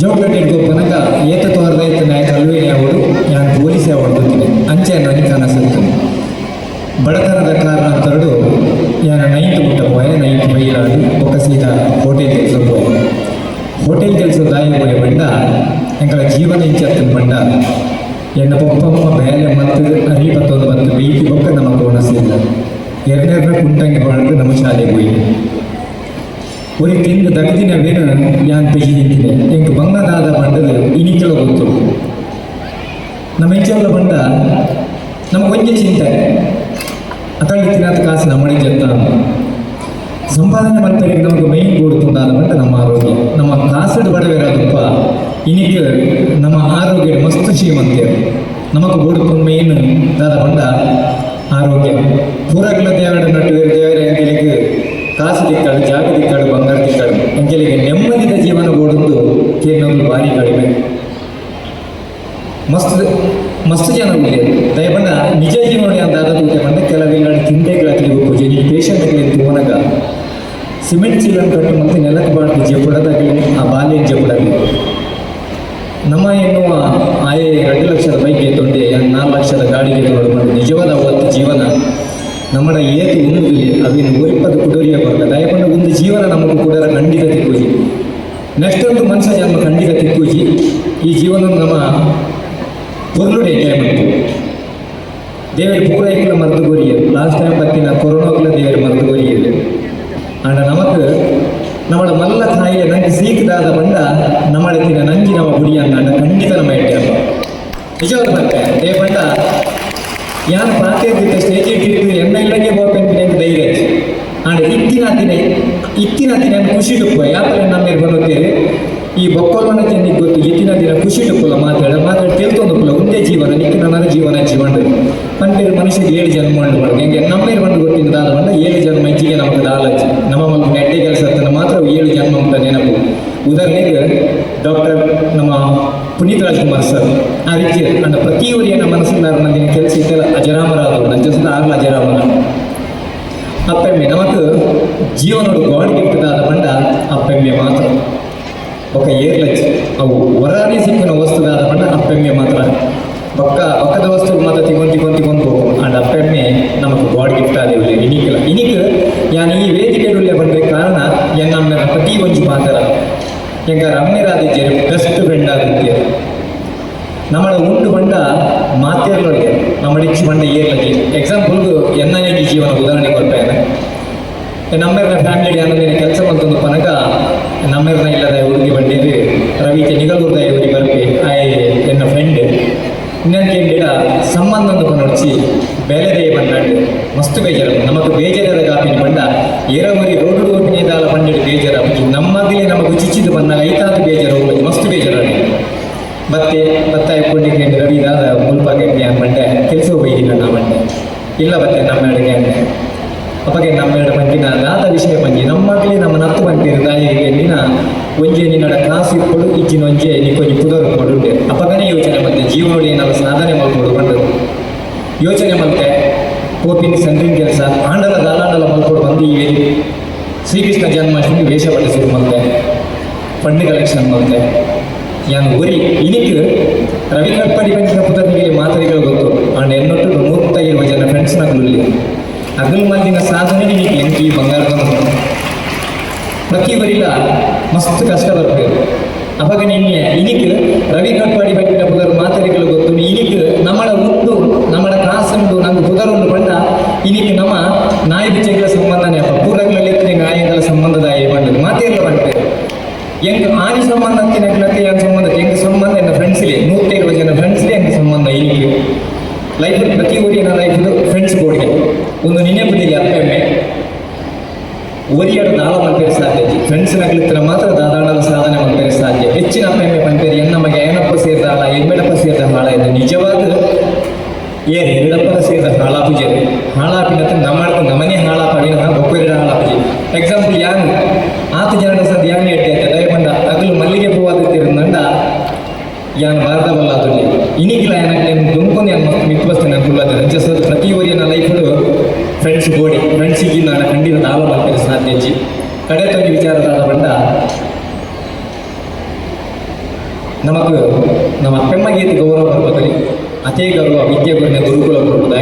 ಜೋಗ್ಲಟೆಡ್ ಗೊಬ್ಬನಗ ಏತ ತೋರ್ದೈತ ನಾಯಕ ಅಲ್ವೇನೆ ಅವರು ಯಾನ್ ಪೊಲೀಸ್ ಅವಡ್ತೀನಿ ಅಂಚೆ ನನಗೆ ಕಾಣಿಸುತ್ತೆ ಬಡತನದ ಕಾರಣ ತರಡು ಯಾನ ನೈಟ್ ಮುಟ್ಟ ಪೋಯ, ನೈಟ್ ఒక ಸೀದಾ ಹೋಟೆಲ್ ಕೆಲಸ ಪೋಯ ಹೋಟೆಲ್ ಕೆಲಸ ದಾಯಿ ಬಂಡ, ಎಂಕಲ ಜೀವನ ಇಂಚತ್ತಿನ ಬಂಡ. ಎನ್ನ ಪೊಪ್ಪಮ್ಮ ಬೇಲೆ ಮತ್ತು ಅರಿಪತ್ತೊಂದು ಬಂದು ಬೀಟಿ ಬೊಕ್ಕ ನಮ್ಮ ಕೋಣಸಿಲ್ಲ ಎರಡನೇ ಕುಂಟಂಗೆ ಹೊರಟು ನಮ್ಮ ಶಾಲೆಗೆ ಹೋಗಿ ஒரு தெங்கு தகுதின வேணும் யான் பெய்திருக்கிறேன் எங்கு பங்கதாத பண்டது இனிக்கல ಗೊತ್ತು. ನಮ್ಮ ಇಂಚೆಲ್ಲ ಬಂಡ ನಮ್ಗೆ ಒಂಚೆ ಚಿಂತೆ. ಅತಳ್ಳಿ ತಿನ್ನದ ಕಾಸು ನಮ್ಮ ಅಂತ ಸಂಪಾದನೆ ಮಾಡ್ತಾರೆ ನಮಗೆ ಮೈನ್ ಕೊಡುತ್ತುಂಡಾದ ಮಟ್ಟ ನಮ್ಮ ಆರೋಗ್ಯ. ನಮ್ಮ ಕಾಸಡು ಬಡವೇರಾದಪ್ಪ ಇನ್ನಿಗೆ ನಮ್ಮ ಆರೋಗ್ಯ ಮಸ್ತ್ ಶ್ರೀಮಂತೆ ನಮಗೆ ಕೊಡುತ್ತ ಮೈನ್ ದಾದ ಬಂಡ ಆರೋಗ್ಯ. ಪೂರಾಗಲ ದೇವರ ನಟ್ಟು ದೇವರ ಅಂತ ಕಾಸು ತಿಕ್ಕಾಡು ಜಾಗ ತಿಕ್ಕಾಡು ಬಂಗಾರ ತಿಕ್ಕಾಡು ಅಂಜಲಿಗೆ ನೆಮ್ಮದಿದ ಜೀವನ ಓಡುವುದು ಕೇವಲ ಭಾರಿ ಕಡಿಮೆ. ಮಸ್ತ್ ಮಸ್ತ್ ಜನ ಇದೆ. ದಯಪಂಡ ನಿಜ ಜೀವನ ಅಂದಾದ ಬಂದ ಕೆಲವೇ ಕೆಲವೆಲ್ಲ ಪೂಜೆ ಹೋಗಿ ಈ ಪೇಷಂಟ್ಗಳಿಗೆ ತುಂಬನಗ ಸಿಮೆಂಟ್ ಚೀಲ ಕಟ್ಟು ಮತ್ತೆ ನೆಲಕ್ಕೆ ಬಾಡ್ದು ಜಪಡದಾಗಲಿ, ಆ ಬಾಲ್ಯ ಜಪ್ಪಡಾಗಲಿ ನಮ್ಮ ಎನ್ನುವ ಆಯೆ ನಷ್ಟೊಂದು ಮನುಷ್ಯ ಜನ್ಮ ಖಂಡಿತ ತಿಕ್ಕುಜಿ. ಈ ಜೀವನ ನಮ್ಮ ಪೊರ್ಲುಡೆ ಟೈಮ್ ದೇವರು ಪೂರೈಕಲ ಮರೆದು ಕೊರಿಯ ಲಾಸ್ಟ್ ಟೈಮ್ ಪತ್ತಿನ ಕೊರೋನಾಕ್ಲ ದೇವರು ಮರೆದು ಕೊರಿಯ ಆಂಡ ನಮಕ್ ನಮ್ಮ ಮಲ್ಲ ತಾಯಿಯ ನಂಗೆ ಸೀಕದಾದ ಬಂದ ನಮ್ಮಳತ್ತಿನ ನಂಜಿ ನಮ್ಮ ಗುಡಿಯನ್ನ ಅಂಡ ಖಂಡಿತ ನಮ್ಮ ಇಟ್ಟೆ ಅಮ್ಮ ನಿಜವಾದ ಮತ್ತೆ? ಏ ಬಂಡ ಯಾನ್ ಪ್ರಾತ್ಯರ್ಥಿಕ ಸ್ಟೇಜಿಗೆ ಎನ್ನ ಇಲ್ಲಗೆ ಇತ್ತಿನ ದಿನ ಖುಷಿ ತುಪ್ಪ ಯಾತ್ರೆ ನಮ್ಮ ಬರುತ್ತೇವೆ? ಈ ಬೊಕ್ಕೊಲ್ಲನ ಜನರಿಗೆ ಗೊತ್ತು, ಇತ್ತಿನ ದಿನ ಖುಷಿ ಡುಪ್ಪಲ್ಲ ಮಾತಾಡ, ಮಾತಾಡಿ ತಿಳ್ಕೊಂಡುಪ್ಪಲ್ಲ ಒಂದೇ ಜೀವನ ನಿಕ್ಕಿನ ನನ್ನ ಜೀವನ ಜೀವನ. ಪಂಪೇರು ಮನುಷ್ಯರಿಗೆ ಏಳು ಜನ್ಮ ಮಾಡಿ ಹೆಂಗೆ? ನಮ್ಮೇರು ಬಂದು ಗೊತ್ತಿನ ದಾದ ಬಂದ, ಏಳು ಜನ್ಮ ಇಚ್ಚಿಗೆ ನಮಗೆ ದಾಲಜಿ. ನಮ್ಮ ಒಂದು ನೆಟ್ಟೆ ಕೆಲಸ ಮಾತ್ರ ಏಳು ಜನ್ಮ ಅಂತ ನೆನಪು. ಉದಾಹರಣೆಗೆ, ಡಾಕ್ಟರ್ ನಮ್ಮ ಪುನೀತ್ ರಾಜ್ಕುಮಾರ್ ಸರ್, ಆ ರೀತಿ ನನ್ನ ಪ್ರತಿಯೊರಿಯ ನಮ್ಮ ಮನಸ್ಸಿನ ನಂದಿನ ಕೆಲಸ ಇದ್ದಲ್ಲ ಅಜರಾಮರಾದವರು. ನನ್ನ ಜೊತೆ ಆಗಲ ಅಜರಾಮರ. ಅಪ್ಪೆಮ್ಮೆ ನಮಕ್ ಜಿಯೋನೋಡು ಗೌರ್ಮೆಂಟ್ ಇಟ್ಟದ ಬಂಡ ಅಪ್ಪೆಮ್ಮೆ ಮಾತ್ರ. ಒಕ್ಕ ಏರ್ಲಚ್ ಅವು ವರಾರಿ ಸಿಕ್ಕಿನ ವಸ್ತುದ ಬಂಡ ಅಪ್ಪೆಮ್ಮೆ ಮಾತ್ರ. ಒಕ್ಕ ಒಕ್ಕದ ವಸ್ತು ಮತ ತಿಗೊಂಡು ತಿಗೊಂಡು ತಿಗೊಂಡು ಅಂಡ್ ಅಪ್ಪೆಮ್ಮೆ ನಮಗೆ ಗಾಡ್ ಗಿಫ್ಟ್ ಆದ ಇನಿಕಿಲ್ಲ ಇನಿಕ್ ಯಾನ್ ಈ ವೇದಿಕೆ ಉಳ್ಳೆ ಬಂದ್ರೆ ಕಾರಣ ಯಾನ್ ನಮ್ಮ ಪ್ರತಿ ಒಂದು ಮಾತ್ರ. ಎಂಗ ಅಮ್ಮೆ ರಾಧಿಜೆ ಬೆಸ್ಟ್ ಫ್ರೆಂಡ್ ಆಗಿದ್ದೆ ನಮ್ಮ ಉಂಟು ಬಂಡ ಮಾತೇರ್ಲೋಡ್ಗೆ ನಮ್ಮ ಡಿಚ್ಚು ಬಂಡ ಏರ್ಲಿಕ್ಕೆ example N I I T ಜೀವನ ಉದಾಹರಣೆ ಕೊಟ್ಟೆ ನಮ್ಮೆರನ ಫ್ಯಾಮಿಲಿಗೆ ಅನ್ನೋದೇನು ಕೆಲಸ ಬಂತೊಂದು ಪನಕ, ನಮ್ಮೆರನ ಇಲ್ಲದ ಹುಡುಗಿ ರವಿ ನಿಗಲೂರ್ದ ಹುಡುಗಿ ಬರ್ಪಿ ಆಯ್ ಎನ್ನ ಫ್ರೆಂಡ್ ಇನ್ನೊಂದು ಗಿಡ ಸಂಬಂಧ ಒಂದು ಕೊನೊಡ್ಚಿ ಬೇಲೆದೇ ಬಂದಾಂಡು ಮಸ್ತ್ ಬೇಜಾರು. ನಮಗೆ ಬೇಜಾರದ ಗಾಪಿನ ಬಂಡ ಏರವರಿ ರೋಡು ರೋಡ್ ದಾಲ ಬೇಜಾರು. ನಮ್ಮದಿಲೆ ನಮಗೆ ಚಿಚ್ಚಿದು ಬಂದಾಗ ಐತಾದ ಬೇಜಾರು ಹೋಗ್ಬೇಕು ಮಸ್ತ್ ಬೇಜಾರಾಗಿ ಮತ್ತೆ ಮತ್ತೆ ಇಟ್ಕೊಂಡಿಗೆ ರವಿ ದಾದ ಮುಲ್ಪಾಗೆ ಬಂಡೆ ಕೆಲಸ ಹೋಗಿಲ್ಲ ನಾ ಬಂಡೆ ಇಲ್ಲ ಮತ್ತೆ ನಮ್ಮ ಅಡುಗೆ ಅಪ್ಪಗೆ ನಮ್ಮ ಎರಡು ದಾತ ವಿಷಯ ಪಂಜಿ ನಮ್ಮ ಮಕ್ಕಳಿ ನಮ್ಮ ನತ್ತು ಬಂದಿರು ತಾಯಿಗೆ ನಿನ್ನ ಒಂಜೆ ನಿನ್ನಡ ಕ್ಲಾಸ್ ಇಟ್ಕೊಂಡು ಇಚ್ಚಿನ ಒಂಜೆ ನೀ ಕೊಂಚ ಪುದರ್ ಕೊಡುಂಡೆ. ಅಪ್ಪಗನೇ ಯೋಚನೆ ಮತ್ತೆ ಜೀವನೋಡಿ ನಾವು ಸಾಧನೆ ಮಾಡ್ಕೊಂಡು ಬಂದರು ಯೋಚನೆ ಮತ್ತೆ ಕೋಪಿನ ಸಂದ್ರಿನ ಕೆಲಸ, ಆಂಡಲ ದಾಲಾಂಡಲ ಮಾಡ್ಕೊಂಡು ಬಂದು ಈ ಶ್ರೀಕೃಷ್ಣ ಜನ್ಮಾಷ್ಟಮಿ ವೇಷ ಪಡಿಸಿದ ಮತ್ತೆ ಫಂಡ್ ಕಲೆಕ್ಷನ್ ಮತ್ತೆ ಯಾನ್ ಒರಿ ಇನಿಕ್ ರವಿ ಪಂಚಿನ ಬಂದಿನ ಪುತನಿಗೆ ಮಾತರಿಗಳು ಗೊತ್ತು. ಆಂಡ್ ಎನ್ನೊಟ್ಟು ಮೂವತ್ತೈದು ಜನ ಫ್ರೆಂಡ್ಸ್ ನಗಲಲ್ಲಿ ಅಗಲ್ ಮಂದಿನ ಸಾಧನೆ ನಿಮಗೆ ಎಂಟಿ ಬಂಗಾರದ ಪ್ರತಿ ಬರಿಲ್ಲ ಮಸ್ತ್ ಕಷ್ಟ ಬರ್ತದೆ. ಅವಾಗ ನಿನ್ನೆ ಇನಿಕ್ ರವಿ ಕಟ್ಪಾಡಿ ಬಂದಿನ ಪುದರ್ ಮಾತರಿಗಳು ಗೊತ್ತು. ಇನಿಕ್ ನಮ್ಮಳ ಉಂಡು ನಮ್ಮಳ ಕಾಸುಂಡು ನಮ್ಗೆ ಪುದರುಂಡು ಬಂದ ಇನಿಕ್ ನಮ್ಮ ನಾಯಿ ಬಿಚ್ಚೆಗಳ ಸಂಬಂಧನೇ. ಅಪ್ಪ ಪೂರಗಳಲ್ಲಿ ಎತ್ತಿನ ನಾಯಿಗಳ ಸಂಬಂಧದ ಬಂದು ಮಾತೇಲ್ಲ ಬಂದಿದೆ ಹೆಂಗ್ ಆನಿ ಸಂಬಂಧ ಅಂತಿನ ಕ್ಲಕ್ಕೆ ಏನು ಸಂಬಂಧ ಹೆಂಗ್ ಸಂಬಂಧ ಎನ್ನ ಫ್ರೆಂಡ್ಸ್ಲಿ ನೂತ್ತೈದು ಜನ ಫ್ರೆಂಡ್ಸ್ಲಿ ಹೆಂಗ್ ಸಂಬಂಧ ಇಲ್ಲಿ ಲೈಫ್ ಪ್ರತಿ ಊರಿನ ಲೈಫ್ ಫ್ರೆಂಡ್ಸ್ ಬೋರ್ಡ್ಗೆ ಒಂದು ನೆನಪಿದಿಲ್ಲ ಅಪ್ಪೆಮ್ಮೆ ದಾಳ ಮಲ್ಪೇರಿ ಸಾಧ್ಯ ಫ್ರೆಂಡ್ಸ್ ನಗಲಿತ್ರ ಮಾತ್ರ ದಾದಾಡಲ ಸಾಧನೆ ಮಲ್ಪೇರಿ ಸಾಧ್ಯ. ಹೆಚ್ಚಿನ ಪ್ರೇಮೆ ಪಂಪೇರಿ ಎನ್ನ ನಮಗೆ ಏನಪ್ಪ ಸೇರಿದಾಳ ಎಮ್ಮೆಡಪ್ಪ ಸೇರಿದ ಹಾಳ ಇದು. ನಿಜವಾದ ಏನ್ ಎರಡಪ್ಪನ ಸೇರಿದ ಹಾಳಾಪುಜೆ ಹಾಳಾಪಿನ ನಮ್ಮ ನಮನೆ ಹಾಳಾಪಿನ ಬೊಕ್ಕೆರಡ ಹಾಳಾಪುಜೆ. ಎಕ್ಸಾಂಪಲ್ ಯಾನು ಆತ ಜನ ಸದ್ ಯಾನ್ ಎಟ್ಟೆ ಬಂದ ಅಗಲು ಮಲ್ಲಿಗೆ ಹೂವಾದಿತ್ತಿರಂದಂಡ ಯಾನ್ ಭಾರತ ಬಲ್ಲಾದಲ್ಲಿ ಇನಿಗಿಲ ಏನಕ್ಕೆ ದುಂಕೊಂಡು ಏನು ಮಸ್ತ್ ಮಿಕ್ಬಸ್ತೇನೆ ಅನ್ಕುಲ್ಲದ ಸರ್ ಪ್ರತಿ ಊರಿನ ಲೈಫ್ಡು ಫ್ರೆಂಡ್ಸ್ ಗೋಡಿ ಫ್ರೆಂಡ್ಸಿಗೆ ನಾನು ಖಂಡಿತ ದಾವ ಮಾಡ್ತೇನೆ ಸಾಧ್ಯಜಿ ಕಡೆತಗಿ ವಿಚಾರದಾದ ಬಂಡ ನಮಕ್ ನಮ್ಮ ಪೆಮ್ಮ ಗೀತೆ ಗೌರವ ಬರ್ಬೋದ್ರಿ ಅತೇ ಗೌರವ, ವಿದ್ಯೆ ಗುರುನ ಗುರುಕುಲ ಬರ್ಬೋದ